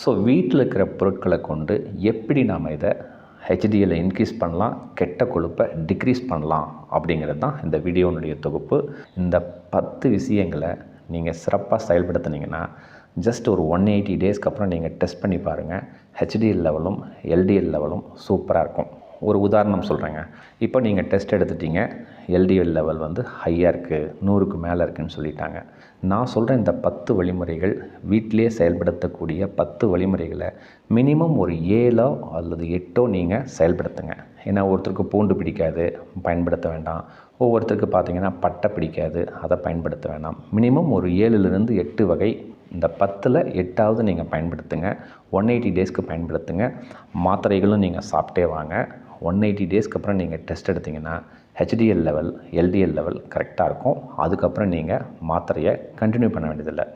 So வீட்டில் இருக்கிற பொருட்களை கொண்டு எப்படி நாம் இதை ஹெச்டிஎல்லை இன்க்ரீஸ் பண்ணலாம் கெட்ட கொழுப்பை டிக்ரீஸ் பண்ணலாம் அப்படிங்கிறது தான் இந்த வீடியோனுடைய தொகுப்பு. இந்த பத்து விஷயங்களை நீங்கள் சிறப்பாக செயல்படுத்துனீங்கன்னா ஜஸ்ட் ஒரு ஒன் எயிட்டி டேஸ்க்கு அப்புறம் நீங்கள் டெஸ்ட் பண்ணி பாருங்கள் ஹெச்டிஎல் லெவலும் எல்டிஎல் லெவலும் சூப்பராக இருக்கும். ஒரு உதாரணம் சொல்கிறேங்க இப்போ நீங்கள் டெஸ்ட் எடுத்துட்டீங்க. எல்டிஎல் லெவல் வந்து ஹையாக இருக்குது நூறுக்கு மேலே இருக்குதுன்னு சொல்லிட்டாங்க. நான் சொல்கிற இந்த பத்து வழிமுறைகள் வீட்டிலே செயல்படுத்தக்கூடிய பத்து வழிமுறைகளை மினிமம் ஒரு ஏழோ அல்லது எட்டோ நீங்கள் செயல்படுத்துங்க. ஏன்னா ஒருத்தருக்கு பூண்டு பிடிக்காது பயன்படுத்த வேண்டாம். ஒவ்வொருத்தருக்கு பார்த்தீங்கன்னா பட்டை பிடிக்காது அதை பயன்படுத்த வேண்டாம் மினிமம் ஒரு ஏழுலேருந்து எட்டு வகை இந்த பத்தில் எட்டாவது நீங்கள் பயன்படுத்துங்க. ஒன் எயிட்டி டேஸ்க்கு பயன்படுத்துங்க. மாத்திரைகளும் நீங்கள் சாப்பிட்டே வாங்க. ஒன் எயிட்டி டேஸ்க்கு அப்புறம் நீங்கள் டெஸ்ட் எடுத்திங்கன்னா ஹெச்டிஎல் லெவல் எல்டிஎல் லெவல் கரெக்டாக இருக்கும். அதுக்கப்புறம் நீங்கள் மாத்திரையை கண்டினியூ பண்ண வேண்டியதில்லை.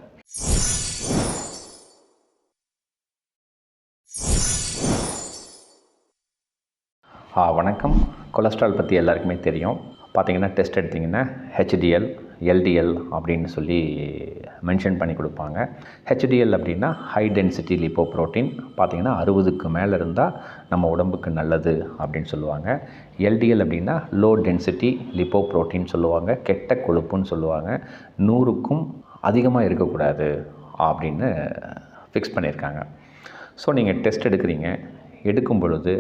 ஆ வணக்கம். கொலஸ்ட்ரால் பற்றி எல்லாருக்குமே தெரியும். பார்த்தீங்கன்னா டெஸ்ட் எடுத்திங்கன்னா ஹெச்டிஎல் எல்டிஎல் அப்படின்னு சொல்லி மென்ஷன் பண்ணி கொடுப்பாங்க. ஹெச்டிஎல் அப்படின்னா ஹை டென்சிட்டி லிப்போ ப்ரோட்டீன் பார்த்தீங்கன்னா அறுபதுக்கு மேலே இருந்தால் நம்ம உடம்புக்கு நல்லது அப்படின்னு சொல்லுவாங்க. எல்டிஎல் அப்படின்னா லோ டென்சிட்டி லிப்போ ப்ரோட்டீன் சொல்லுவாங்க. கெட்ட கொழுப்புன்னு சொல்லுவாங்க. நூறுக்கும் அதிகமாக இருக்கக்கூடாது அப்படின்னு ஃபிக்ஸ் பண்ணியிருக்காங்க. ஸோ நீங்கள் டெஸ்ட் எடுக்கிறீங்க. எடுக்கும் பொழுது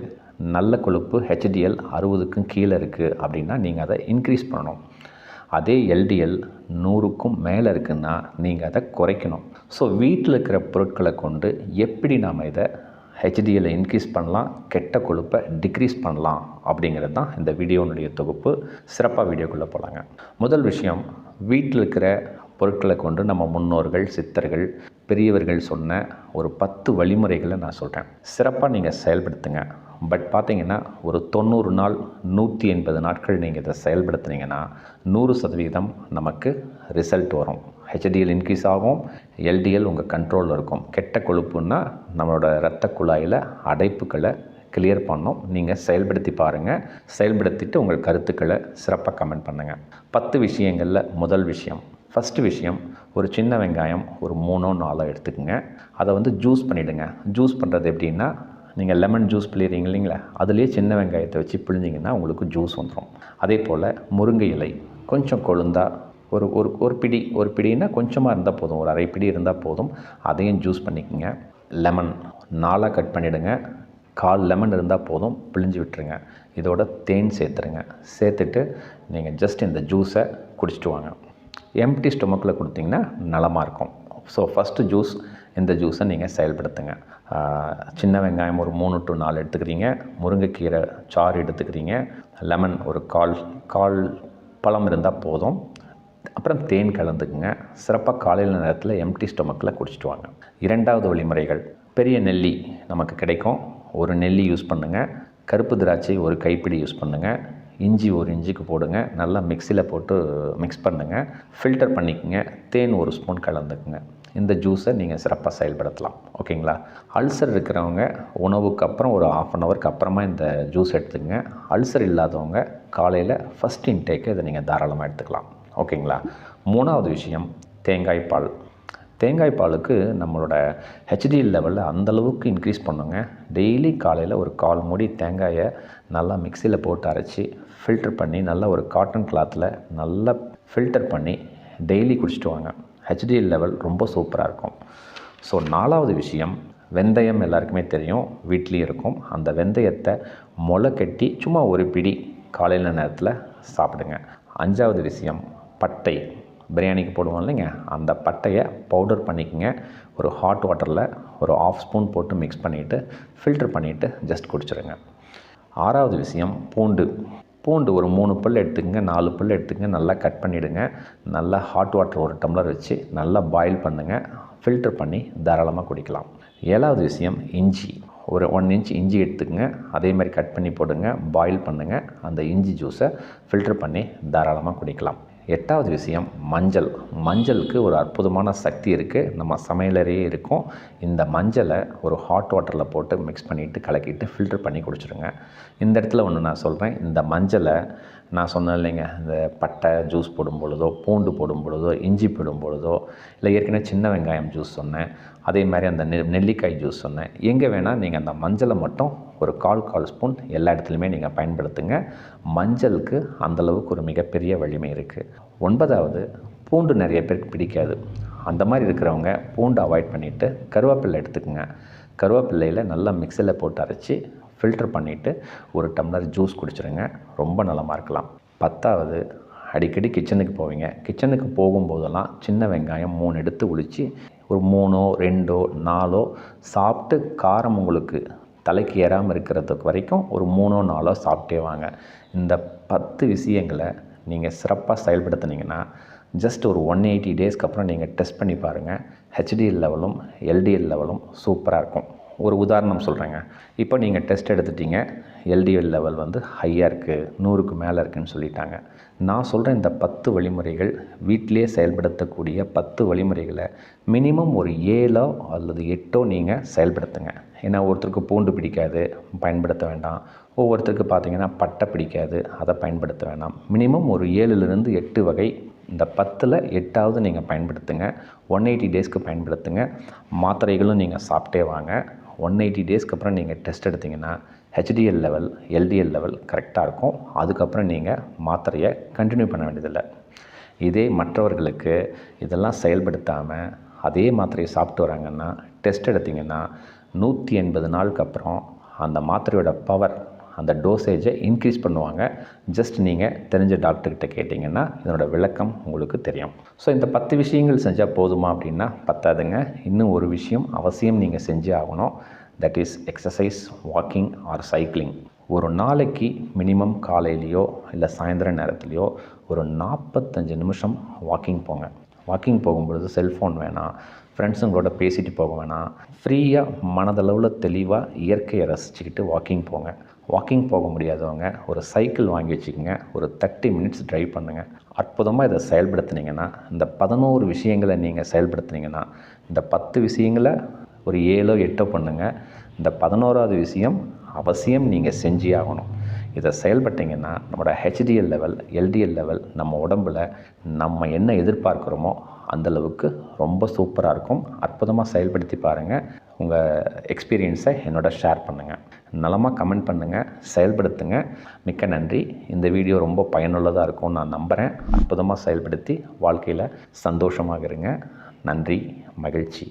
நல்ல கொழுப்பு ஹெச்டிஎல் அறுபதுக்கும் கீழே இருக்குது அப்படின்னா நீங்கள் அதை இன்க்ரீஸ் பண்ணணும். அதே எல்டிஎல் நூறுக்கும் மேலே இருக்குன்னா நீங்கள் அதை குறைக்கணும். ஸோ வீட்டில் இருக்கிற பொருட்களை கொண்டு எப்படி நாம் இதை ஹெச்டிஎல்லை இன்க்ரீஸ் பண்ணலாம் கெட்ட கொழுப்பை டிக்ரீஸ் பண்ணலாம் அப்படிங்கிறது தான் இந்த வீடியோனுடைய தொகுப்பு. சிறப்பாக வீடியோக்குள்ளே போகலாங்க முதல் விஷயம் வீட்டில் இருக்கிற பொருட்களை கொண்டு நம்ம முன்னோர்கள் சித்தர்கள் பெரியவர்கள் சொன்ன ஒரு பத்து வழிமுறைகளை நான் சொல்கிறேன் சிறப்பாக நீங்கள் செயல்படுத்துங்க. பட் பார்த்தீங்கன்னா ஒரு தொண்ணூறு நாள் நூற்றி எண்பது நாட்கள் நீங்கள் இதை செயல்படுத்துனீங்கன்னா நூறு சதவீதம் நமக்கு ரிசல்ட் வரும். ஹெச்டிஎல் இன்க்ரீஸ் ஆகும் எல்டிஎல் உங்கள் கண்ட்ரோலில் இருக்கும். கெட்ட கொழுப்புன்னா நம்மளோட இரத்த குழாயில் அடைப்புகளை கிளியர் பண்ணோம். நீங்கள் செயல்படுத்தி பாருங்கள் செயல்படுத்திட்டு உங்கள் கருத்துக்களை சிறப்பாக கமெண்ட் பண்ணுங்கள் பத்து விஷயங்களில் முதல் விஷயம். ஃபஸ்ட்டு விஷயம் ஒரு சின்ன வெங்காயம் ஒரு மூணோ நாலோ எடுத்துக்கோங்க. அதை வந்து ஜூஸ் பண்ணிவிடுங்க ஜூஸ் பண்ணுறது எப்படின்னா நீங்கள் லெமன் ஜூஸ் பிழிறீங்க இல்லைங்களா? அதுலேயே சின்ன வெங்காயத்தை வச்சு பிழிஞ்சிங்கன்னா உங்களுக்கு ஜூஸ் வந்துடும் அதே போல் முருங்கை இலை கொஞ்சம் கொழுந்தா ஒரு ஒரு ஒரு பிடி ஒரு பிடின்னா கொஞ்சமாக இருந்தால் போதும். ஒரு அரை பிடி இருந்தால் போதும். அதையும் ஜூஸ் பண்ணிக்கோங்க. லெமன் நாலாக கட் பண்ணிவிடுங்க கால் லெமன் இருந்தால் போதும். பிழிஞ்சு விட்டுருங்க. இதோட தேன் சேர்த்துருங்க. சேர்த்துட்டு நீங்கள் ஜஸ்ட் இந்த ஜூஸை குடிச்சிட்டு வாங்க. எம்டி ஸ்டொமக்கில் கொடுத்தீங்கன்னா நலமாக இருக்கும். ஸோ ஃபஸ்ட்டு ஜூஸ் இந்த ஜூஸை நீங்கள் செயல்படுத்துங்க. சின்ன வெங்காயம் ஒரு மூணு டு நாலு எடுத்துக்கிறீங்க. முருங்கைக்கீரை சாறு எடுத்துக்கிறீங்க. லெமன் ஒரு கால் கால் பழம் இருந்தால் போதும். அப்புறம் தேன் கலந்துக்குங்க. சிறப்பாக காலையில் நேரத்தில் எம்டி ஸ்டொமக்கில் குடிச்சிட்டு வாங்க. இரண்டாவது வழிமுறைகள் பெரிய நெல்லி நமக்கு கிடைக்கும். ஒரு நெல்லி யூஸ் பண்ணுங்கள் கருப்பு திராட்சை ஒரு கைப்பிடி யூஸ் பண்ணுங்கள் இஞ்சி ஒரு இஞ்சிக்கு போடுங்க. நல்லா மிக்சியில் போட்டு மிக்ஸ் பண்ணுங்கள் ஃபில்டர் பண்ணிக்கோங்க. தேன் ஒரு ஸ்பூன் கலந்துக்குங்க. இந்த ஜூஸை நீங்கள் சிறப்பாக செயல்படுத்தலாம். ஓகேங்களா? அல்சர் இருக்கிறவங்க உணவுக்கு அப்புறம் ஒரு ஆஃப் அன் ஹவருக்கு அப்புறமா இந்த ஜூஸ் எடுத்துக்கங்க. அல்சர் இல்லாதவங்க காலையில் ஃபஸ்ட் இன்டேக்கு இதை நீங்கள் தாராளமாக எடுத்துக்கலாம். ஓகேங்களா? மூணாவது விஷயம் தேங்காய் பால். தேங்காய் பாலுக்கு நம்மளோட ஹெச்டிஎல் லெவலில் அந்தளவுக்கு இன்க்ரீஸ் பண்ணுங்க. டெய்லி காலையில் ஒரு கால் மூடி தேங்காயை நல்லா மிக்சியில் போட்டு அரைச்சி ஃபில்டர் பண்ணி நல்லா ஒரு காட்டன் கிளாத்தில் நல்லா ஃபில்டர் பண்ணி டெய்லி குடிச்சிட்டு வாங்க. ஹெச்டிஎல் லெவல் ரொம்ப சூப்பராக இருக்கும். ஸோ நாலாவது விஷயம் வெந்தயம் எல்லாருக்குமே தெரியும். வீட்லேயும் இருக்கும். அந்த வெந்தயத்தை முளை கட்டி சும்மா ஒரு பிடி காலையில் நேரத்தில் சாப்பிடுங்க. அஞ்சாவது விஷயம் பட்டை. பிரியாணிக்கு போடுவோம் இல்லைங்க. அந்த பட்டையை பவுடர் பண்ணிக்கோங்க. ஒரு ஹாட் வாட்டரில் ஒரு ஆஃப் ஸ்பூன் போட்டு மிக்ஸ் பண்ணிவிட்டு ஃபில்டர் பண்ணிவிட்டு ஜஸ்ட் குடிச்சிடுங்க ஆறாவது விஷயம் பூண்டு. பூண்டு ஒரு மூணு பல் எடுத்துக்கங்க நாலு பல் எடுத்துக்கங்க நல்லா கட் பண்ணிவிடுங்க நல்லா ஹாட் வாட்டர் ஒரு டம்ளர் வச்சு நல்லா பாயில் பண்ணுங்கள் ஃபில்டர் பண்ணி தாராளமாக குடிக்கலாம். ஏழாவது விஷயம் இஞ்சி. ஒரு ஒன் இன்ச் இஞ்சி எடுத்துக்கங்க. அதே மாதிரி கட் பண்ணி போடுங்க பாயில் பண்ணுங்கள் அந்த இஞ்சி ஜூஸை ஃபில்டர் பண்ணி தாராளமாக குடிக்கலாம். எட்டாவது விஷயம் மஞ்சள். மஞ்சளுக்கு ஒரு அற்புதமான சக்தி இருக்குது நம்ம சமையலறையே இருக்கும். இந்த மஞ்சளை ஒரு ஹாட் வாட்டரில் போட்டு மிக்ஸ் பண்ணிவிட்டு கலக்கிட்டு ஃபில்டர் பண்ணி குடிச்சிடுங்க இந்த இடத்துல ஒன்று நான் சொல்கிறேன் இந்த மஞ்சளை நான் சொன்னேன் இல்லைங்க. இந்த பட்டை ஜூஸ் போடும் பொழுதோ பூண்டு போடும் பொழுதோ இஞ்சி போடும் பொழுதோ இல்லை ஏற்கனவே சின்ன வெங்காயம் ஜூஸ் சொன்னேன். அதே மாதிரி அந்த நெ நெல்லிக்காய் ஜூஸ் சொன்னேன். எங்கே வேணால் நீங்கள் அந்த மஞ்சளை மட்டும் ஒரு கால் கால் ஸ்பூன் எல்லா இடத்துலையுமே நீங்கள் பயன்படுத்துங்க. மஞ்சளுக்கு அந்தளவுக்கு ஒரு மிகப்பெரிய வலிமை இருக்குது ஒன்பதாவது பூண்டு நிறைய பேருக்கு பிடிக்காது. அந்த மாதிரி இருக்கிறவங்க பூண்டு அவாய்ட் பண்ணிவிட்டு கருவேப்பிலை எடுத்துக்கோங்க. கருவேப்பில்லையில் நல்லா மிக்சியில் போட்டு அரைச்சி ஃபில்டர் பண்ணிவிட்டு ஒரு டம்ளர் ஜூஸ் குடிச்சிருங்க. ரொம்ப நலமாக இருக்கலாம். பத்தாவது அடிக்கடி கிச்சனுக்கு போவீங்க. கிச்சனுக்கு போகும்போதெல்லாம் சின்ன வெங்காயம் மூணு எடுத்து ஒழித்து ஒரு மூணோ ரெண்டோ நாலோ சாப்பிட்டு காரம் உங்களுக்கு தலைக்கு ஏறாமல் இருக்கிறதுக்கு வரைக்கும் ஒரு மூணோ நாலோ சாப்பிட்டே வாங்க. இந்த பத்து விஷயங்களை நீங்கள் சிறப்பாக செயல்படுத்துனீங்கன்னா ஜஸ்ட் ஒரு ஒன் எயிட்டி டேஸ்க்கு அப்புறம் நீங்கள் டெஸ்ட் பண்ணி பாருங்கள் ஹெச்டிஎல் லெவலும் எல்டிஎல் லெவலும் சூப்பராக இருக்கும். ஒரு உதாரணம் சொல்கிறேங்க இப்போ நீங்கள் டெஸ்ட் எடுத்துட்டீங்க. எல்டிஎல் லெவல் வந்து ஹையாக இருக்குது நூறுக்கு மேலே இருக்குதுன்னு சொல்லிட்டாங்க. நான் சொல்கிற இந்த பத்து வழிமுறைகள் வீட்டிலே செயல்படுத்தக்கூடிய பத்து வழிமுறைகளை மினிமம் ஒரு ஏழோ அல்லது எட்டோ நீங்கள் செயல்படுத்துங்க. ஏன்னா ஒருத்தருக்கு பூண்டு பிடிக்காது பயன்படுத்த வேண்டாம். ஒவ்வொருத்தருக்கு பார்த்தீங்கன்னா பட்டை பிடிக்காது அதை பயன்படுத்த வேண்டாம் மினிமம் ஒரு ஏழுலேருந்து எட்டு வகை இந்த பத்தில் எட்டாவது நீங்கள் பயன்படுத்துங்க. ஒன் எயிட்டி டேஸ்க்கு பயன்படுத்துங்க. மாத்திரைகளும் நீங்கள் சாப்பிட்டே வாங்க. ஒன் எயிட்டி டேஸ்க்கு அப்புறம் நீங்கள் டெஸ்ட் எடுத்திங்கன்னா ஹெச்டிஎல் லெவல் எல்டிஎல் லெவல் கரெக்டாக இருக்கும். அதுக்கப்புறம் நீங்கள் மாத்திரையை கண்டினியூ பண்ண வேண்டியதில்லை. இதே மற்றவர்களுக்கு இதெல்லாம் செயல்படுத்தாமல் அதே மாத்திரையை சாப்பிட்டு வராங்கன்னா டெஸ்ட் எடுத்திங்கன்னா நூற்றி எண்பது நாளுக்கு அப்புறம் அந்த மாத்திரையோட பவர் அந்த டோசேஜை இன்க்ரீஸ் பண்ணுவாங்க. ஜஸ்ட் நீங்கள் தெரிஞ்ச டாக்டர்கிட்ட கேட்டிங்கன்னா இதனோட விளக்கம் உங்களுக்கு தெரியும். ஸோ இந்த பத்து விஷயங்கள் செஞ்சால் போதுமா அப்படின்னா பத்தாதுங்க. இன்னும் ஒரு விஷயம் அவசியம் நீங்கள் செஞ்சே ஆகணும். That is exercise walking or cycling ஒரு நாளைக்கு மினிமம் காலையிலையோ இல்லை சாயந்தர நேரத்துலையோ ஒரு நாற்பத்தஞ்சு நிமிஷம் வாக்கிங் போங்க. வாக்கிங் போகும்பொழுது செல்ஃபோன் வேணாம். ஃப்ரெண்ட்ஸுங்களோட பேசிட்டு போக வேணாம். ஃப்ரீயாக மனதளவில் தெளிவாக இயற்கையை ரசிச்சுக்கிட்டு வாக்கிங் போங்க. வாக்கிங் போக முடியாதவங்க ஒரு சைக்கிள் வாங்கி வச்சுக்கோங்க. ஒரு தேர்ட்டி மினிட்ஸ் ட்ரைவ் பண்ணுங்கள் அற்புதமாக இதை செயல்படுத்தினீங்கன்னா இந்த பதினோரு விஷயங்களை நீங்கள் செயல்படுத்தினீங்கன்னா இந்த பத்து விஷயங்களை ஒரு ஏழோ எட்டோ பண்ணுங்கள் இந்த பதினோராவது விஷயம் அவசியம் நீங்கள் செஞ்சே ஆகணும். இதை செயல்பட்டிங்கன்னா நம்மளோட ஹெச்டிஎல் லெவல் எல்டிஎல் லெவல் நம்ம உடம்பில் நம்ம என்ன எதிர்பார்க்குறோமோ அந்தளவுக்கு ரொம்ப சூப்பராக இருக்கும். அற்புதமாக செயல்படுத்தி பாருங்கள் உங்கள் எக்ஸ்பீரியன்ஸை என்னோட ஷேர் பண்ணுங்கள் நலமாக கமெண்ட் பண்ணுங்கள் செயல்படுத்துங்க. மிக்க நன்றி. இந்த வீடியோ ரொம்ப பயனுள்ளதாக இருக்கும்னு நான் நம்புகிறேன் அற்புதமாக செயல்படுத்தி வாழ்க்கையில் சந்தோஷமாக இருங்க. நன்றி மகிழ்ச்சி.